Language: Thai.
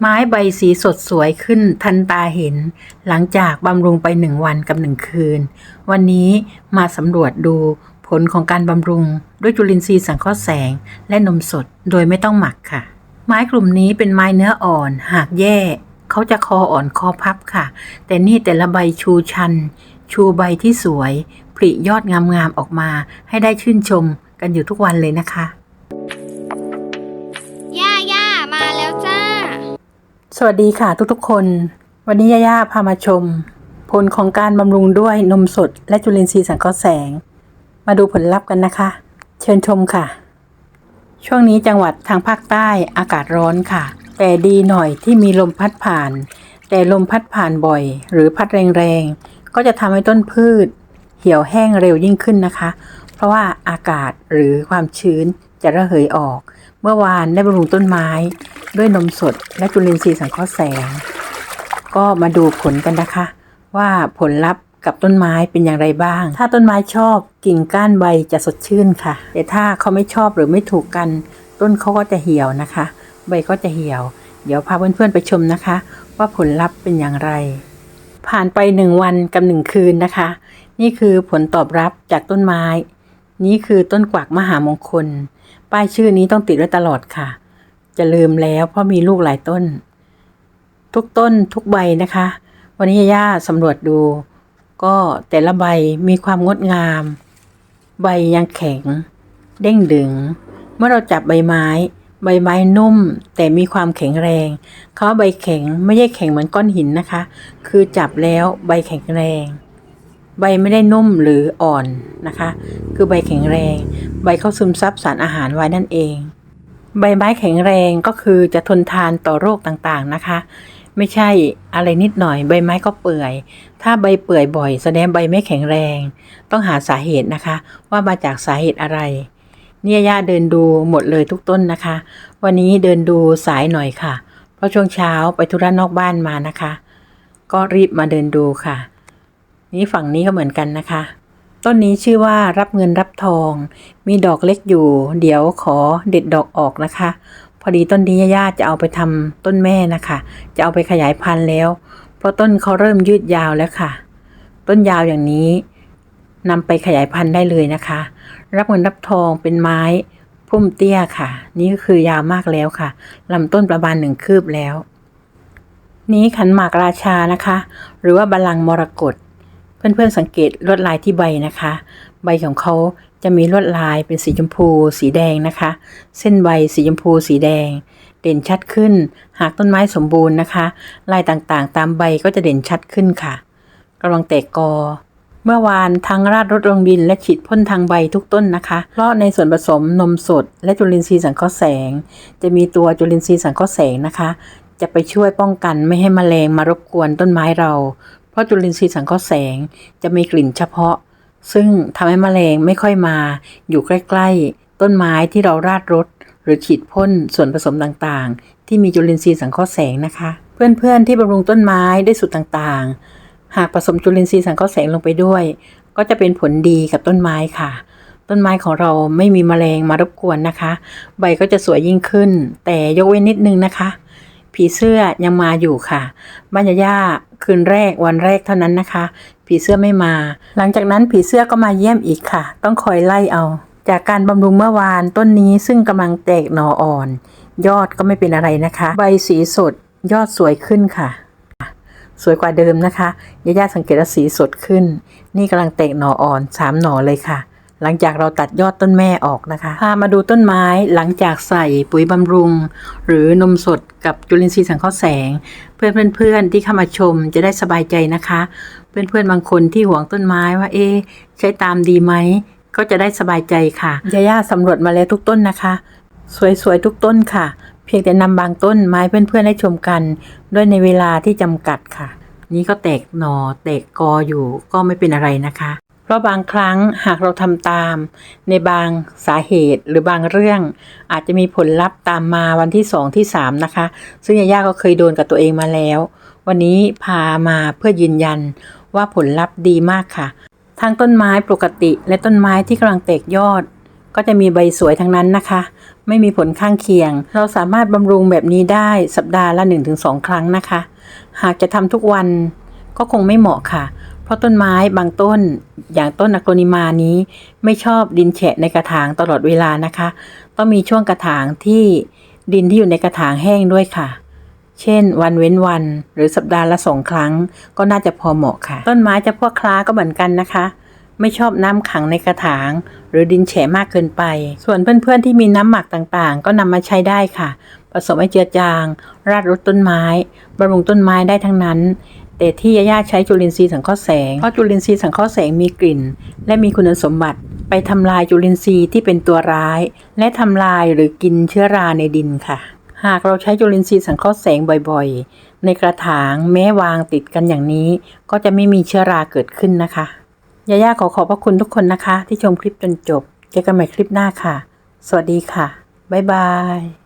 ไม้ใบสีสดสวยขึ้นทันตาเห็น หลังจากบำรุงไปหนึ่งวันกับหนึ่งคืน วันนี้มาสำรวจดูผลของการบำรุงด้วยจุลินทรีย์สังเคราะห์แสง และนมสดโดยไม่ต้องหมักค่ะ ไม้กลุ่มนี้เป็นไม้เนื้ออ่อน หากแย่เขาจะคออ่อนคอพับค่ะ แต่นี่แต่ละใบชูชัน ชูใบที่สวยผลิยอดงามๆออกมา ให้ได้ชื่นชมกันอยู่ทุกวันเลยนะคะ สวัสดีค่ะทุกๆคน วันนี้ย่าๆพามาชม ผลของการบำรุงด้วยนมสด และจุลินทรีย์สังเคราะห์แสง มาดูผลลัพธ์กันนะคะ เชิญชมค่ะ ช่วงนี้จังหวัดทางภาคใต้อากาศร้อนค่ะ แต่ดีหน่อยที่มีลมพัดผ่าน แต่ลมพัดผ่านบ่อย หรือพัดแรงๆ ก็จะทำให้ต้นพืช เหี่ยวแห้งเร็วยิ่งขึ้นนะคะ เพราะว่าอากาศหรือความชื้นจะระเหยออก เมื่อวานได้บำรุงต้นไม้ ด้วยนมสดและจุลินทรีย์สังเคราะห์แสง ก็มาดูผลกันนะคะ ว่าผลลัพธ์กับต้นไม้เป็นอย่างไรบ้าง ถ้าต้นไม้ชอบกิ่งก้านใบจะสดชื่นค่ะ แต่ถ้าเขาไม่ชอบหรือไม่ถูกกัน ต้นเขาก็จะเหี่ยวนะคะ ใบก็จะเหี่ยว เดี๋ยวพาเพื่อนๆไปชมนะคะ ว่าผลลัพธ์เป็นอย่างไร ผ่านไปหนึ่งวันกับหนึ่งคืนนะคะ นี่คือผลตอบรับจากต้นไม้ นี่คือต้นกวักมหามงคล ป้ายชื่อนี้ต้องติดไว้ตลอดค่ะ จะลืมแล้วเพราะมีลูกหลายต้น ทุกต้นทุกใบนะคะ วันนี้ย่าสำรวจดู ก็แต่ละใบมีความงดงาม ใบยังแข็ง เด้งดึง เมื่อเราจับใบไม้ ใบไม้นุ่ม แต่มีความแข็งแรงเขาใบแข็งไม่ใช่แข็งเหมือนก้อนหินนะคะ คือจับแล้วใบแข็งแรงใบไม่ได้นุ่มหรืออ่อนนะคะ คือใบแข็งแรง ใบเข้าซึมซับสารอาหารไว้นั่นเอง ใบไม้แข็งแรงก็คือจะทนทานต่อโรคต่างๆนะคะ ไม่ใช่อะไรนิดหน่อยใบไม้ก็เปื่อย ถ้าใบเปื่อยบ่อย แสดงใบไม่แข็งแรง ต้องหาสาเหตุนะคะ ว่ามาจากสาเหตุอะไร เนี่ยย่าเดินดูหมดเลยทุกต้นนะคะ วันนี้เดินดูสายหน่อยค่ะ เพราะช่วงเช้าไปธุระนอกบ้านมานะคะ ก็รีบมาเดินดูค่ะ นี่ฝั่งนี้ก็เหมือนกันนะคะ ต้นนี้ชื่อว่ารับเงินรับทอง มีดอกเล็กอยู่ เดี๋ยวขอเด็ดดอกออกนะคะ พอดีต้นนี้ย่าจะเอาไปทำต้นแม่นะคะ จะเอาไปขยายพันธุ์แล้ว เพราะต้นเขาเริ่มยืดยาวแล้วค่ะ ต้นยาวอย่างนี้นำไปขยายพันธุ์ได้เลยนะคะ รับเงินรับทองเป็นไม้พุ่มเตี้ยค่ะ นี่ก็คือยาวมากแล้วค่ะลำต้นประมาณหนึ่งคืบแล้ว นี้ขันหมากราชานะคะ หรือว่าบัลลังก์มรกต เพื่อนๆสังเกตลวดลายที่ใบนะคะ ใบของเขาจะมีลวดลายเป็นสีชมพู สีแดงนะคะ เส้นใบสีชมพูสีแดง เด่นชัดขึ้น หากต้นไม้สมบูรณ์นะคะ ลายต่างๆ ตามใบก็จะเด่นชัดขึ้นค่ะกำลังแตกกอ เมื่อวานทั้งราดรถลงดินและฉีดพ่นทางใบทุกต้นนะคะ เพราะในส่วนผสมนมสด และจุลินทรีย์สังเคราะห์แสง จะมีตัวจุลินทรีย์สังเคราะห์แสงนะคะจะไปช่วยป้องกันไม่ให้แมลงมารบกวนต้นไม้เรา ราะจุลินทรีย์สังเคราะห์แสงจะมีกลิ่นเฉพาะ ซึ่งทำให้แมลงไม่ค่อยมา อยู่ใกล้ๆ ต้นไม้ที่เราราดรถหรือฉีดพ่นส่วนผสมต่างๆ ที่มีจุลินทรีย์สังเคราะห์แสงนะคะ เพื่อนๆ ที่บำรุงต้นไม้ได้สูตรต่างๆ หากผสมจุลินทรีย์สังเคราะห์แสงลงไปด้วย ก็จะเป็นผลดีกับต้นไม้ค่ะ ต้นไม้ของเราไม่มีแมลงมารบกวนนะคะ ใบก็จะสวยยิ่งขึ้น แต่ยกเว้นนิดนึงนะคะ ผีเสื้อยังมาอยู่ค่ะบ้านยาย่าคืนแรกวันแรกเท่านั้นนะคะ ผีเสื้อไม่มา หลังจากนั้นผีเสื้อก็มาเยี่ยมอีกค่ะ ต้องคอยไล่เอา จากการบำรุงเมื่อวานต้นนี้ซึ่งกำลังแตกหน่ออ่อน ยอดก็ไม่เป็นอะไรนะคะ ใบสีสดยอดสวยขึ้นค่ะ สวยกว่าเดิมนะคะยาย่าสังเกตว่าสีสดขึ้น นี่กำลังแตกหน่ออ่อนสามหน่อเลยค่ะ หลังจากเราตัดยอดต้นแม่ออกนะคะ พามาดูต้นไม้หลังจากใส่ปุ๋ยบำรุง หรือนมสดกับจุลินทรีย์สังเคราะห์แสง เพื่อนเพื่อนที่เข้ามาชมจะได้สบายใจนะคะ เพื่อนเพื่อนบางคนที่หวงต้นไม้ว่าเอ๊ใช้ตามดีไหมก็จะได้สบายใจค่ะยาย่าสำรวจมาแล้วทุกต้นนะคะ สวยๆทุกต้นค่ะ เพียงแต่นำบางต้นไม้เพื่อนๆให้ชมกัน ด้วยในเวลาที่จำกัดค่ะ นี่ก็แตกหนอแตกกออยู่ก็ไม่เป็นอะไรนะคะ เพราะบางครั้งหากเราทำตาม ในบางสาเหตุหรือบางเรื่อง อาจจะมีผลลัพธ์ตามมาวันที่สองที่สามนะคะ ซึ่งยาย่าก็เคยโดนกับตัวเองมาแล้ว วันนี้พามาเพื่อยืนยันว่าผลลัพธ์ดีมากค่ะ ทั้งต้นไม้ปกติและต้นไม้ที่กำลังแตกยอด ก็จะมีใบสวยทั้งนั้นนะคะ ไม่มีผลข้างเคียง เราสามารถบำรุงแบบนี้ได้สัปดาห์ละ 1-2 ครั้งนะคะ หากจะทำทุกวันก็คงไม่เหมาะค่ะ เพราะต้นไม้บางต้นอย่างต้นอโกนิมานี้ไม่ชอบดินแฉะในกระถางตลอดเวลานะคะ ต้องมีช่วงกระถางที่ดินที่อยู่ในกระถางแห้งด้วยค่ะ เช่น วันเว้นวัน หรือสัปดาห์ละสองครั้ง ก็น่าจะพอเหมาะค่ะ ต้นไม้จะพวกคล้าก็เหมือนกันนะคะไม่ชอบน้ำขังในกระถาง หรือดินแฉะมากเกินไป ส่วนเพื่อนๆที่มีน้ำหมักต่างๆ ก็นำมาใช้ได้ค่ะ ผสมให้เจือจาง ราดรดต้นไม้บำรุงต้นไม้ได้ทั้งนั้น แต่ที่ยาย่าใช้จุลินทรีย์สังเคราะห์แสง เพราะจุลินทรีย์สังเคราะห์แสงมีกลิ่น และมีคุณสมบัติไปทำลายจุลินทรีย์ที่เป็นตัวร้าย และทำลายหรือกินเชื้อราในดินค่ะ หากเราใช้จุลินทรีย์สังเคราะห์แสงบ่อยๆ ในกระถางแม้วางติดกันอย่างนี้ ก็จะไม่มีเชื้อราเกิดขึ้นนะคะยาย่าขอขอบพระคุณทุกคนนะคะ ที่ชมคลิปจนจบ เจอกันใหม่คลิปหน้าค่ะ สวัสดีค่ะ บ๊ายบาย